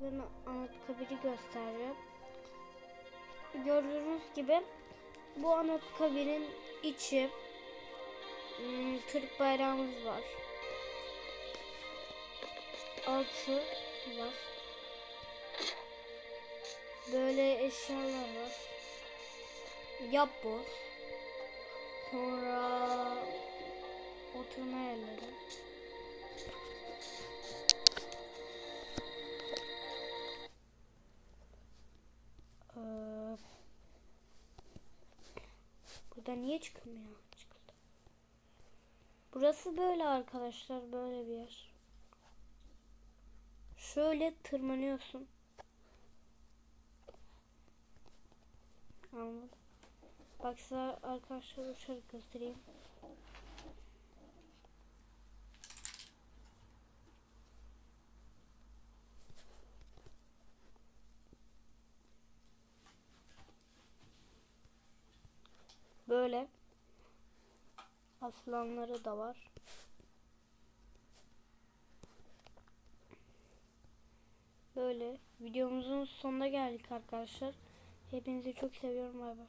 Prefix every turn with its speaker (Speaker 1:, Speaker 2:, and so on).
Speaker 1: Bugün Anıtkabir'i göstereceğim. Gördüğünüz gibi bu Anıtkabir'in içi hmm, Türk bayrağımız var. Altı var. Böyle eşyalar var. Yapboz. Sonra burada niye çıkmıyor? Çıkıldı. Burası böyle arkadaşlar. Böyle bir yer. Şöyle tırmanıyorsun. Anladım. Bak size arkadaşlar uçarak göstereyim. Böyle aslanları da var. Böyle videomuzun sonuna geldik arkadaşlar. Hepinizi çok seviyorum. Bay bay.